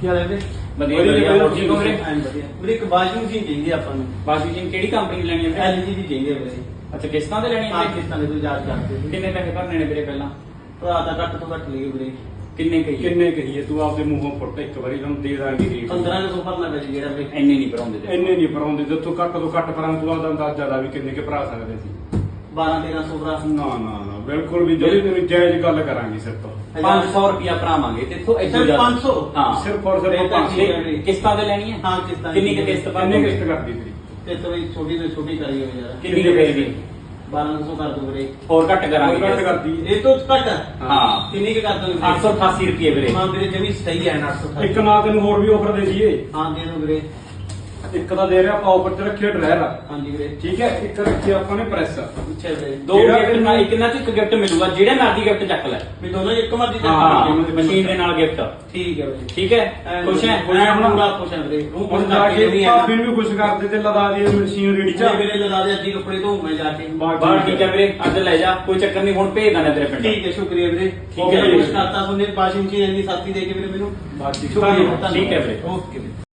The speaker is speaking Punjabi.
ਕੀ ਹਾਲ ਹੈ ਵੀਰੇ? ਵਧੀਆ ਵਧੀਆ, ਵਧੀਆ। ਵਧੀਆ, ਹੋਰ ਠੀਕ ਹੋ ਵੀਰੇ? ਐਨ ਵਧੀਆ। ਵੀਰੇ ਇੱਕ ਵਾਸ਼ਿੰਗ ਮਸ਼ੀਨ ਚਾਹੀਦੀ ਆ ਆਪਾਂ ਨੂੰ। ਵਾਸ਼ਿੰਗ ਮਸ਼ੀਨ ਕਿਹੜੀ ਕੰਪਨੀ ਦੀ ਲੈਣੀ ਹੈ ਵੀਰੇ? ਐਲਜੀ ਦੀ ਚਾਹੀਦੀ ਆ ਵੀਰੇ। ਅੱਛਾ ਕਿਸ਼ਤਾਂ ਤੇ ਲੈਣੀ ਹੈ ਵੀਰੇ? ਪਾਕਿਸਤਾਨ ਦੇ ਤੋਂ ਯਾਦ ਕਰਦੇ ਸੀ। ਕਿੰਨੇ ਪੈਸੇ ਭਰਨੇ ਨੇ ਵੀਰੇ ਪਹਿਲਾਂ? ਭਰਾ ਦਾ ਘੱਟ ਤੋਂ ਘੱਟ ਲਈਏ ਵੀਰੇ। ਕਿੰਨੇ ਕਹੀ ਕਿੰਨੇ ਕਹੀਏ? ਤੂੰ ਆਪਦੇ ਮੂੰਹੋਂ ਪੁੱਟ ਇੱਕ ਵਾਰੀ ਤੁਹਾਨੂੰ ਦੇ ਦਾਂਗੇ ਰੇਟ। 15 ਤੋਂ ਭਰਨਾ ਪੈ ਜੀ ਜਿਹੜਾ ਵੀਰੇ। ਇੰਨੇ ਨਹੀਂ ਭਰਾਉਂਦੇ ਤੇ। ਇੰਨੇ ਨਹੀਂ ਭਰਾਉਂਦੇ ਜਿੱਥੋਂ ਘੱਟ ਤੋਂ ਘੱਟ ਭਰਾਂ ਤੂੰ ਆਪਦਾ ਅੰਦਾਜ਼ਾ ਲਾ ਵੀ ਕਿੰਨੇ ਕੇ ਭਰਾ ਸਕਦੇ ਸੀ। 12 1300 ਭਰਾ। ਨਾ ਨਾ। ਬਿਲਕੁਲ ਵੀ ਜਿਹੜੀ ਤੈਨੂੰ ਜਾਇਜ਼ ਗੱਲ ਕਰਾਂਗੇ ਸਿਰ ਤੋਂ। 500 ਰੁਪਿਆ ਭਰਾਵਾਂਗੇ ਤੇ ਇਥੋਂ ਸਿਰਫ 500? ਹਾਂ ਸਿਰਫ ਔਰ ਸਿਰਫ ਰੇਟ ਤਾਂ 500 ਠੀਕ ਹੈ। ਕਿਸ਼ਤਾਂ ਤੇ ਲੈਣੀ ਹੈ? ਹਾਂ, ਕਿਸ਼ਤਾਂ ਕਿੰਨੀ ਦੀ। ਕੁ ਕਿਸ਼ਤ ਕਿੰਨੇ ਭਰਨੀ ਕਿਸ਼ਤ ਕਰਦੀ ਤੇਰੀ? ਤੇ ਤੋਂ ਵੀ ਛੋਟੀ ਤੋਂ ਛੋਟੀ ਕਰੀ ਹੋਈ ਯਾਰ। ਕਿੰਨੀ ਕੁ ਫੇਰ ਵੀ? 1200 ਕਰ ਦੋ ਵੀਰੇ। ਹੋਰ ਘੱਟ ਕਰਾਂਗੇ। ਘੱਟ ਕਰਦੀ ਇਹ ਤੋਂ ਘੱਟ? ਹਾਂ। ਕਿੰਨੀ ਕੁ ਕਰ ਦੋ 888 ਰੁਪਏ ਵੀਰੇ। ਹਾਂ ਵੀਰੇ ਜਮੀ ਸਹੀ ਹੈ 888 ਇੱਕ ਨਾ ਤੈਨੂੰ ਹੋਰ ਵੀ ਆਫਰ ਦੇ ਦਈਏ। ਹਾਂ ਦੇ ਦੋ ਵੀਰੇ। ਇੱਕ ਤਾਂ ਦੇ ਰਿਹਾ ਆਪਾਂ ਆਫਰ ਚ ਰੱਖਿਆ ਡਰਾਇਰ ਹਾਂਜੀ ਵੀਰੇ। ਠੀਕ ਹੈ ਇੱਕ ਰੱਖਿਆ ਆਪਾਂ ਨੇ ਪ੍ਰੈਸ ਪੁੱਛਿਆ ਵੀਰੇ। ਦੋ ਜਿਹੜਾ ਗਿਫਟ ਨਾਲ ਇੱਕ ਨਾਲ ਇੱਕ ਗਿਫਟ ਮਿਲੂਗਾ? ਜਿਹੜੇ ਮਰਜ਼ੀ ਗਿਫਟ ਚੱਕ ਲੈ। ਵੀ ਦੋਨੋਂ ਇੱਕ ਮਰਜ਼ੀ ਚੱਕ ਹਾਂ। ਮਸ਼ੀਨ ਦੇ ਨਾਲ ਗਿਫਟ ਠੀਕ ਹੈ ਵੀਰੇ। ਠੀਕ ਹੈ? ਖੁਸ਼ ਹੈ? ਖੁਸ਼ ਹੈ ਹੁਣ ਖੁਸ਼ ਹੈ ਵੀਰੇ। ਰੂਹ ਹੁਣ ਜਾ ਕੇ ਭਾਬੀ ਨੂੰ ਵੀ ਖੁਸ਼ ਕਰਦੇ ਤੇ ਲਦਾ ਦੀ ਮਸ਼ੀਨ ਰੇਡੀ ਚ। ਮੇਰੇ ਲਗਾ ਦੇ ਅੱਧੀ ਕੱਪੜੇ ਧੋ ਮੈਂ ਜਾ ਕੇ। ਬਾਹਰ ਠੀਕ ਹੈ ਵੀਰੇ। ਅੱਜ ਲੈ ਜਾ। ਕੋਈ ਚੱਕਰ ਨਹੀਂ ਹੁਣ ਭੇਜ ਦਾਂ ਤੇਰੇ ਪਿੰਡ। ਠੀਕ ਹੈ ਸ਼ੁਕਰੀਆ ਵੀਰੇ। ਠੀਕ ਹੈ ਵੀਰੇ ਵੀਰੇ। ਖੁਸ਼ ਕਰਤਾ ਇੰਨੀ ਸਸਤੀ ਦੇ ਕੇ ਵੀਰੇ ਮੈਨੂੰ। ਬਾਕੀ ਸ਼ੁਕਰੀਆ ਠੀਕ ਹੈ ਵੀਰੇ। ਓਕੇ ਵੀਰੇ।